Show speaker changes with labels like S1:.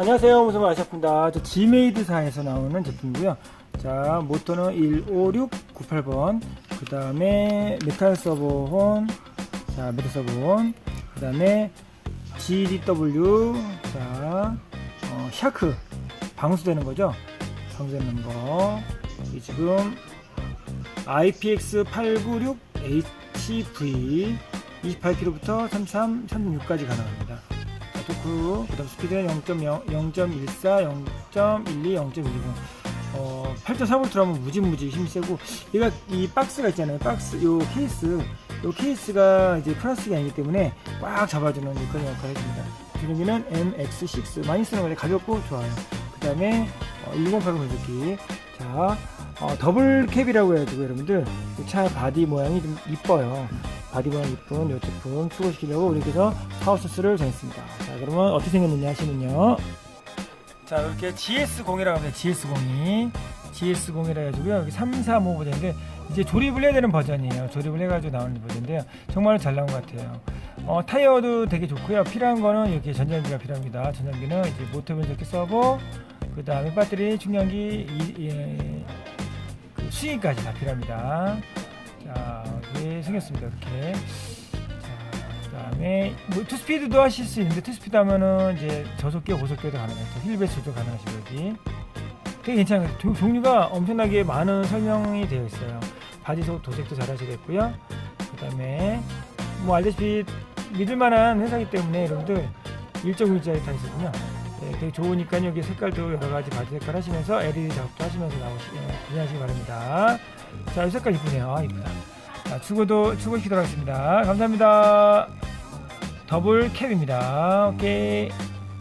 S1: 안녕하세요. 무슨 아시아입니다. 저 지메이드사에서 나오는 제품이고요. 자, 모터는 15698번. 그 다음에 메탈 서버혼. 자, 메탈 서버혼. 그 다음에 GDW. 자, 어, 샤크. 방수되는 거죠. 방수되는 거. 이 지금 IPX896HV 28km부터 33, 36까지 가능합니다. 자, 토크, 그 다음 스피드는 0.0, 0.14, 0.12, 0.120. 어, 8.4V라면 무지무지 힘이 세고, 얘가 이 박스가 있잖아요. 박스, 요 케이스, 요 케이스가 이제 플라스틱이 아니기 때문에 꽉 잡아주는 그런 역할을 해줍니다. 기능기는 MX6. 많이 쓰는 건데 가볍고 좋아요. 그 다음에 1080 변속기. 자, 어, 더블 캡이라고 해가지고 여러분들 이차 바디 모양이 좀 이뻐요. 바디 모양 이쁜 이 제품 추구시키려고 우리 그래서 파워소스를 정했습니다. 자, 그러면 어떻게 생겼느냐 하시면요. 자, 이렇게 GS0이라고 합니다. GS02. GS0이라 해가지고요. 여기 335 버전인데 이제 조립을 해야 되는 버전이에요. 조립을 해가지고 나오는 버전인데요. 정말 잘 나온 것 같아요. 어, 타이어도 되게 좋고요. 필요한 거는 이렇게 전장기가 필요합니다. 전장기는 이제 모터 변속기 서버, 그 다음에 배터리, 충전기, 이, 예, 그 수위까지 다 필요합니다. 자, 이렇게 생겼습니다. 이렇게. 자, 그 다음에 뭐 투스피드도 하실 수 있는데 투스피드 하면은 이제 저속계, 고속계도 가능하죠. 힐베스도 가능하시고 여기. 되게 괜찮아요. 조- 종류가 엄청나게 많은 설명이 되어 있어요. 바지 속 도색도 잘 하시겠고요. 그 다음에 뭐 알다시피 믿을만한 회사이기 때문에 여러분들 1.1짜리 다 있거든요. 네, 되게 좋으니까 여기 색깔도 여러 가지 바지 색깔 하시면서 LED 작업도 하시면서 나오시, 예, 구매하시기 바랍니다. 자, 이 색깔 이쁘네요. 아, 이쁘다. 자, 추구도 추구시키도록 하겠습니다. 감사합니다. 더블 캡입니다. 오케이.